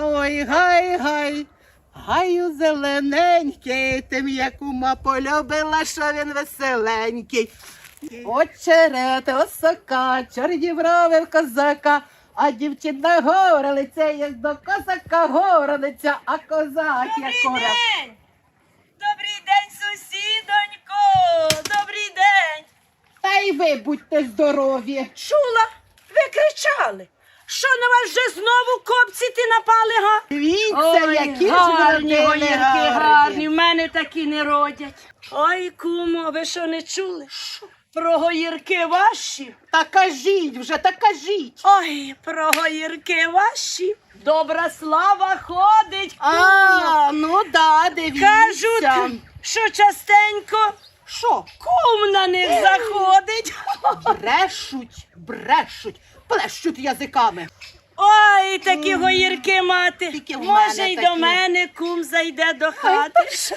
Ой, гай, гай, гаю зелененький, тим я кума полюбила, що він веселенький. Очерет, осока, чорні брови в козака, а дівчина горлиця, як до козака горлиця, а козак як день! Добрий день, сусідонько! Добрий день! Та й ви будьте здорові. Чула? Ви кричали. Що на вас вже знову копціти напали, га? Дивіться, які гарні вони гоїрки, гарні. гарні. В мене такі не родять. Ой, кумо, ви що не чули? Про гоїрки ваші? Та кажіть вже, та кажіть. Ой, про гоїрки ваші. Добра слава ходить, кумо. А, ну да, дивіться. Кажуть, що частенько Що? кум на них заходить. Брешуть, брешуть, плещуть язиками. Ой, такі гоїрки мати. Тільки в Може, й такі. до мене кум зайде до хати. З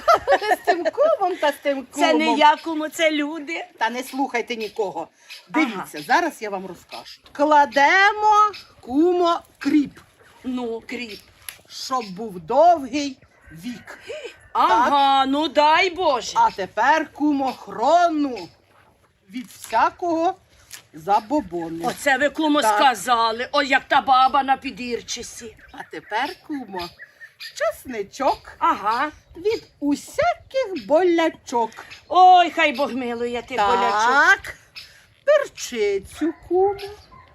тим кумом та з тим кумом. Це не я куму, це люди. Та не слухайте нікого. Дивіться, зараз я вам розкажу. Кладемо кумо кріп, Ну, кріп. щоб був довгий вік. Ага, ну дай Боже. А тепер кумо хрону від всякого забобону. Оце ви кому Так. сказали. Ой, як та баба на підірчисі. А тепер кумо часничок Ага. від усяких болячок. Ой, хай Бог милує ти болячок. Так, перчицю кумо.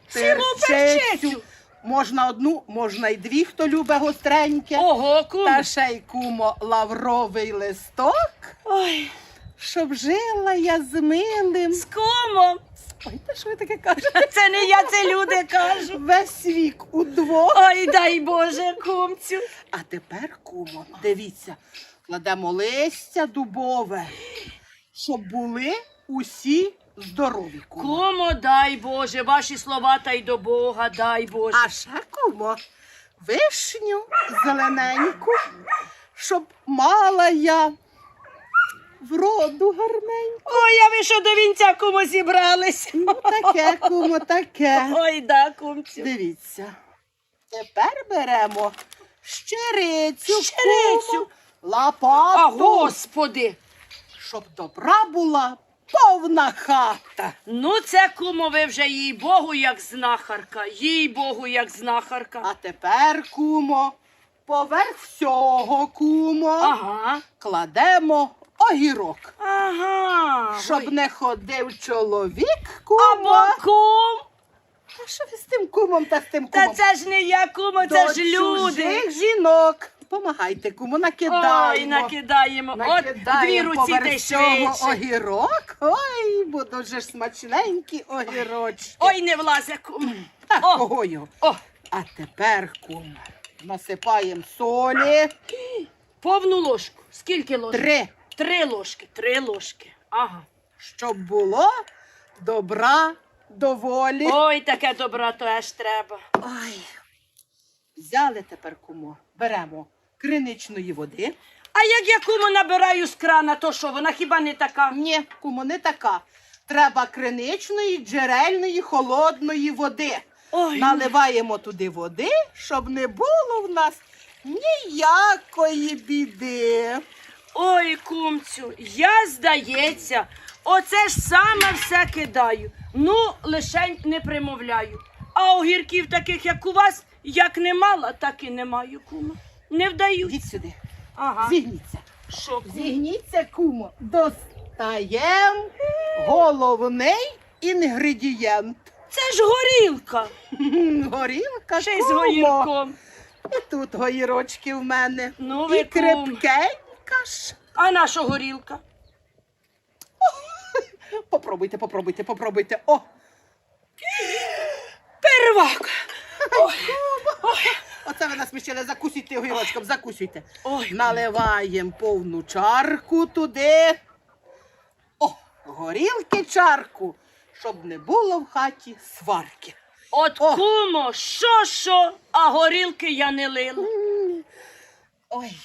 Цілу перчицю? Можна одну, можна й дві, хто любить гостреньке. Ого, кум. Та ще й кумо лавровий листок, Ой, щоб жила я з милим. з кумом. Ой, та що ви таке кажете? Це не я, це люди кажуть. Весь вік удвох. Ой, дай Боже, кумцю. А тепер, кумо, дивіться, кладемо листя дубове, щоб були усі здорові. Кумо. Кому дай Боже, ваші слова та й до Бога, дай Боже. А ще кумо, вишню зелененьку, щоб мала я вроду гарненьку. Ой, а ви що до вінця кому зібрались? Ну, таке, кумо, таке. Ой, да, кумцю. Дивіться. Тепер беремо щирицю, Щирицю? кумо, А, лопату, господи. щоб добра була повна хата. Ну, це кумо, ви вже їй Богу, як знахарка, їй Богу, як знахарка. А тепер, кумо, поверх всього, кумо, Ага. кладемо огірок. Ага. Щоб не ходив чоловік, кума. Або кум. А що ви з тим кумом та з тим Та це ж не я, кумо, це До ж люди. чужих жінок. Помагайте, кумо, накидаємо. Ой, накидаємо. От дві Накидаємо руці цього швидше. огірок. Ой, будуть же ж смачненькі огірочки. Ой, не влазе, кум. Та о. кого його? О, А тепер, кумо, насипаємо солі. повну ложку. Скільки ложок? Три, Три ложки, три ложки. Ага. щоб було добра доволі. Ой, таке добра, то аж треба. Ой. Взяли тепер, кумо, беремо криничної води. А як я кому набираю з крана, то що, вона хіба не така? Ні, кумо, не така. Треба криничної, джерельної, холодної води. Ой, Наливаємо туди води, щоб не було в нас ніякої біди. Ой, кумцю, я, здається, оце ж саме все кидаю. Ну, лишень не примовляю. А огірків таких, як у вас, як не мала, так і не маю, кума. Не вдаю. Йдіть сюди, Ага. зігніться. Що, кум? Зігніться, кумо. Достаємо головний інгредієнт. Це ж горілка. Горілка, Ще й з кумо. гоїрком. І тут гоїрочки в мене. Ну, ви І кум. Ж. А наша горілка? Попробуйте, попробуйте, попробуйте. О, Первак. оце ви насмішили. Закусуйте огірочком, закусуйте. Ой, Наливаємо повну чарку туди. О, горілки чарку, щоб не було в хаті сварки. От О. кумо, що що, а горілки я не лила. Ой,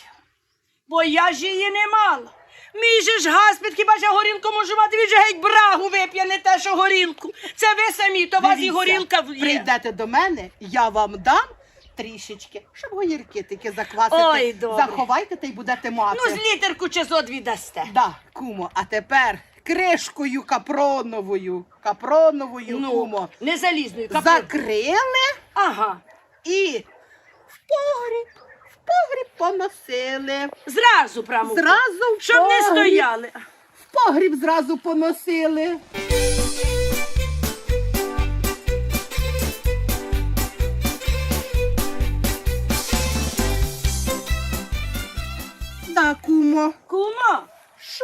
Бо я ж її не мала. Мій же ж гаспід, хіба ж я горілку можу мати, він же геть брагу вип'є, не те, що горілку. Це ви самі, то вас і дивіться, горілка є. Прийдете до мене, я вам дам трішечки, щоб огірки таки заквасити. Ой, добре. Заховайте та й будете мати. Ну, з літерку чи зо дві дасте. Да, кумо, а тепер кришкою капроновою, капроновою, Ну, кумо, не залізною. капу- закрили Ага. і в погріб поносили. Зразу прямо. Зразу в Щоб не погріб, стояли. В погріб зразу поносили. Да, кумо. Кумо, Що?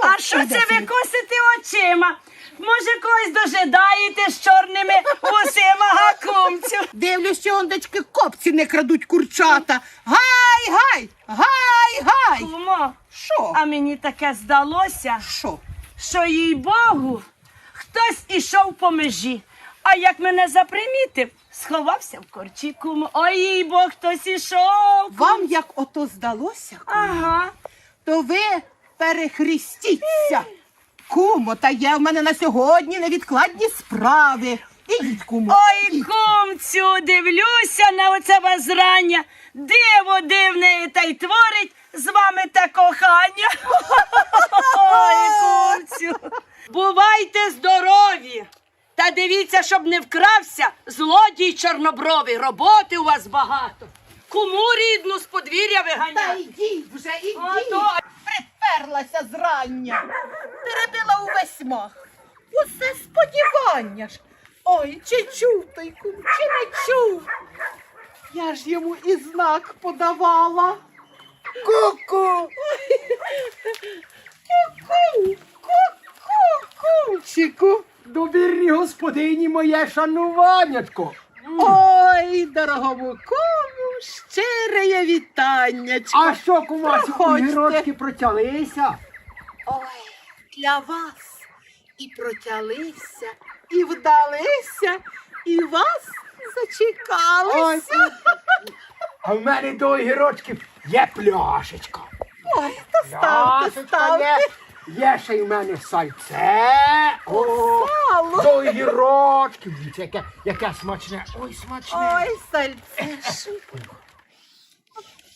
А що це ви косите очима? Може, когось дожидаєте з чорними усима гакумцю? Дивлюсь, що ондечки копці не крадуть курчата. Гай, гай, гай, гай. Кумо, Що? а мені таке здалося, Що? що їй Богу хтось ішов по межі. А як мене запримітив, сховався в корчі, кумо. Ой, їй Бог, хтось ішов. Вам як ото здалося, кумо, Ага. то ви перехрестіться. Кумо, та є в мене на сьогодні невідкладні справи. Ідіть, кумо. Ой, ідіть. кумцю, дивлюся на оце возрання. Диво дивне та й творить з вами те кохання. Ой, кумцю. Бувайте здорові. Та дивіться, щоб не вкрався злодій чорнобровий. Роботи у вас багато. Кому рідну з подвір'я Та виганяти? йдіть вже, ідіть. Ото. Приперлася зрання. Перебила увесь мах. Усе сподівання ж. Ой, чи чув той кум, чи не чув? Я ж йому і знак подавала. Ку-ку. Ку-ку, ку-ку, кумчику. Довірні господині моє шануваннячко. Ой, дорогому кому, щире вітаннячко. А що у вас Проходьте. огірочки протялися? Ой, для вас і протялися, і вдалися, і вас зачекалися. А в мене до огірочків є пляшечка. Ой, то ставте, Пляшечка є. ставте. Є ще й в мене сальце. О, Сало. до огірочків. Дивіться, яке, яке смачне. Ой, смачне. Ой, сальце.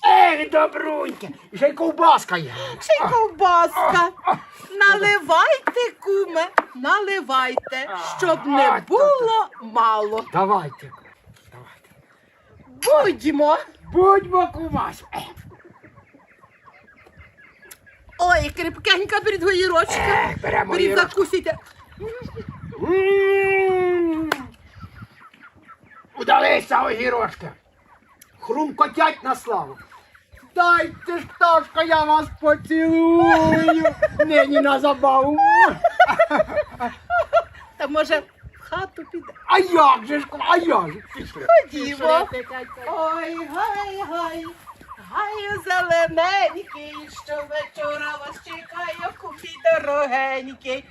Ей, добруньке. Ще й ковбаска є. Ще й ковбаска. Наливайте, куме, наливайте, щоб не було мало. Давайте. Давайте. Будьмо. Будьмо кумась. Ой, крепкенька передгоїрочка. Е, беремо Беріть. М. Удалися огірочки. Хрумкотять на славу. Дайте ж, пташка, я вас поцілую. Нині на забаву. Та може в хату піде. А як же ж, а як же? Пішли. Ходімо. Ой, гай, гай, гаю зелененький, що вечора вас чекає, купі дорогенький.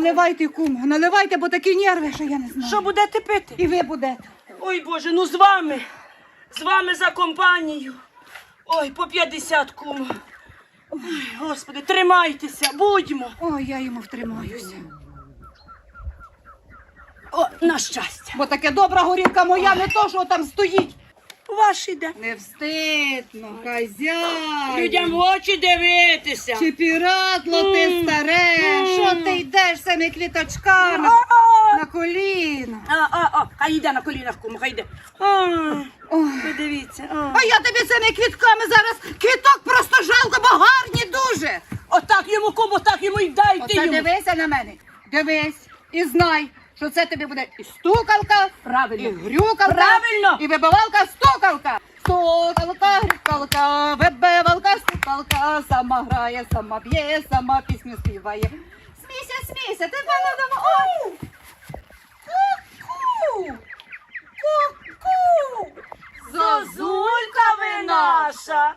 Наливайте, кум, наливайте, бо такі нерви, що я не знаю. Що будете пити? І ви будете. Ой, Боже, ну з вами. З вами за компанію. Ой, по 50 кум. Ой, Господи, тримайтеся, будьмо. Ой, я йому втримаюся. О, на щастя. Бо таке добра горілка моя, не то, що там стоїть. Ваш іде. Не встидно, хазяй. Людям в очі дивитися. Чи піратло ти старе? М. Що ти йдеш самі квіточка на, на коліна? а, а, а, хай йде на колінах, кум, хай йде. А, а. А я тобі цими квітками зараз квіток просто жалко, бо гарні дуже. Отак йому кому, так йому й дайте Оце йому. дивися на мене. Дивись і знай, що це тобі буде і стукалка, Правильно. і грюкалка, Правильно. і вибивалка, стукалка. Стукалка, грюкалка, вибивалка, стукалка, сама грає, сама б'є, сама пісню співає. Смійся, смійся, ти вдома. Ой! Ку-ку! Ку-ку! Зозулька ви наша.